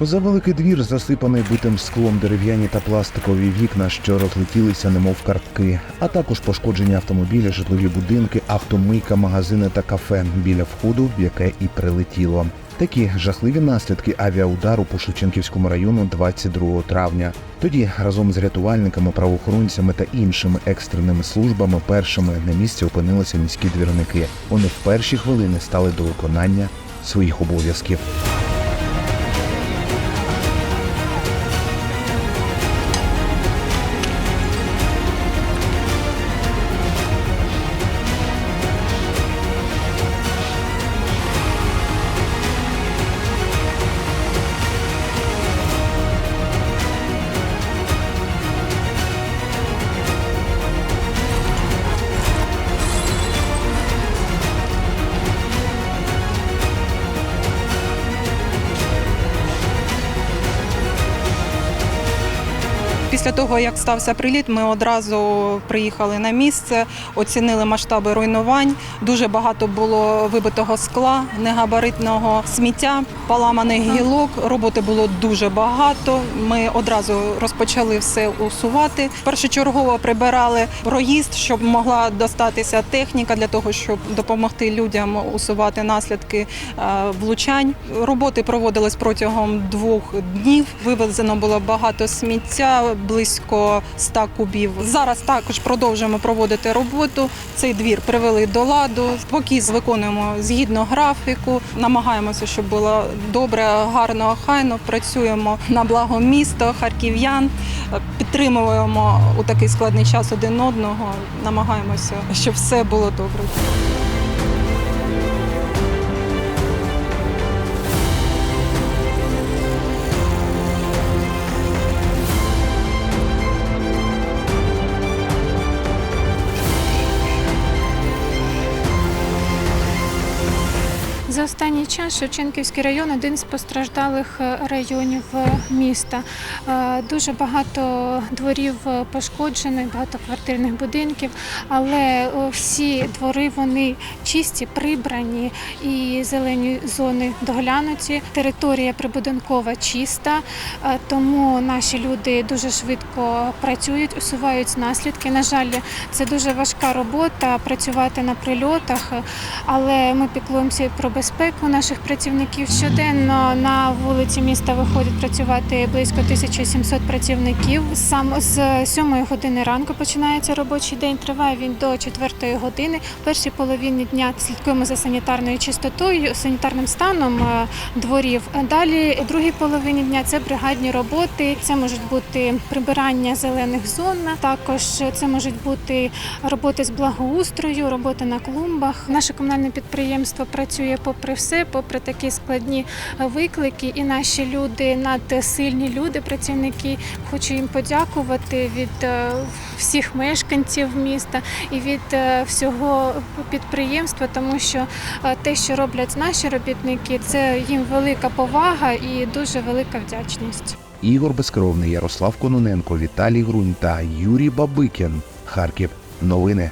За великий двір засипаний битим склом дерев'яні та пластикові вікна, що розлетілися, немов картки, а також пошкоджені автомобілі, житлові будинки, автомийка, магазини та кафе біля входу, в яке і прилетіло. Такі жахливі наслідки авіаудару по Шевченківському району 22 травня. Тоді разом з рятувальниками, правоохоронцями та іншими екстреними службами першими на місці опинилися міські двірники. Вони в перші хвилини стали до виконання своїх обов'язків. Після того, як стався приліт, ми одразу приїхали на місце, оцінили масштаби руйнувань. Дуже багато було вибитого скла, негабаритного сміття, поламаних гілок. Роботи було дуже багато. Ми одразу розпочали все усувати. Першочергово прибирали проїзд, щоб могла достатися техніка для того, щоб допомогти людям усувати наслідки е, влучань. Роботи проводились протягом двох днів. Вивезено було багато сміття, близько 100 кубів. Зараз також продовжуємо проводити роботу. Цей двір привели до ладу. Поки виконуємо згідно графіку, намагаємося, щоб було добре, гарно, хайно. Працюємо на благо міста, харків'ян, підтримуємо у такий складний час один одного. Намагаємося, щоб все було добре. За останній час Шевченківський район один з постраждалих е, районів е, міста. Е, Дуже багато дворів пошкоджених, багатоквартирних будинків, але всі двори вони чисті, прибрані і зелені зони доглянуті. Територія прибудинкова чиста, тому наші люди дуже швидко працюють, усувають наслідки. На жаль, це дуже важка робота працювати на прильотах, але ми піклуємося про безпеку наших працівників. Щоденно на вулиці міста виходить працювати близько 1700 працівників. Саме з 7 години ранку починається робочий день. Триває він до 4 години. В першій половині дня слідкуємо за санітарною чистотою, санітарним станом е, дворів. Далі у другій половині дня це бригадні роботи. Це можуть бути прибирання зелених зон. Також це можуть бути роботи з благоустрою, роботи на клумбах. Наше комунальне підприємство працює попри все, попри такі складні виклики. І наші люди, надсильні люди, працівники. Хочу їм подякувати від е, всіх мешканців міста і від е, всього підприємства, тому що е, те, що роблять наші робітники, це їм велика повага і дуже велика вдячність. Ігор Безкровний, Ярослав Кононенко, Віталій Грунь та Юрій Бабикін. Харків. Новини.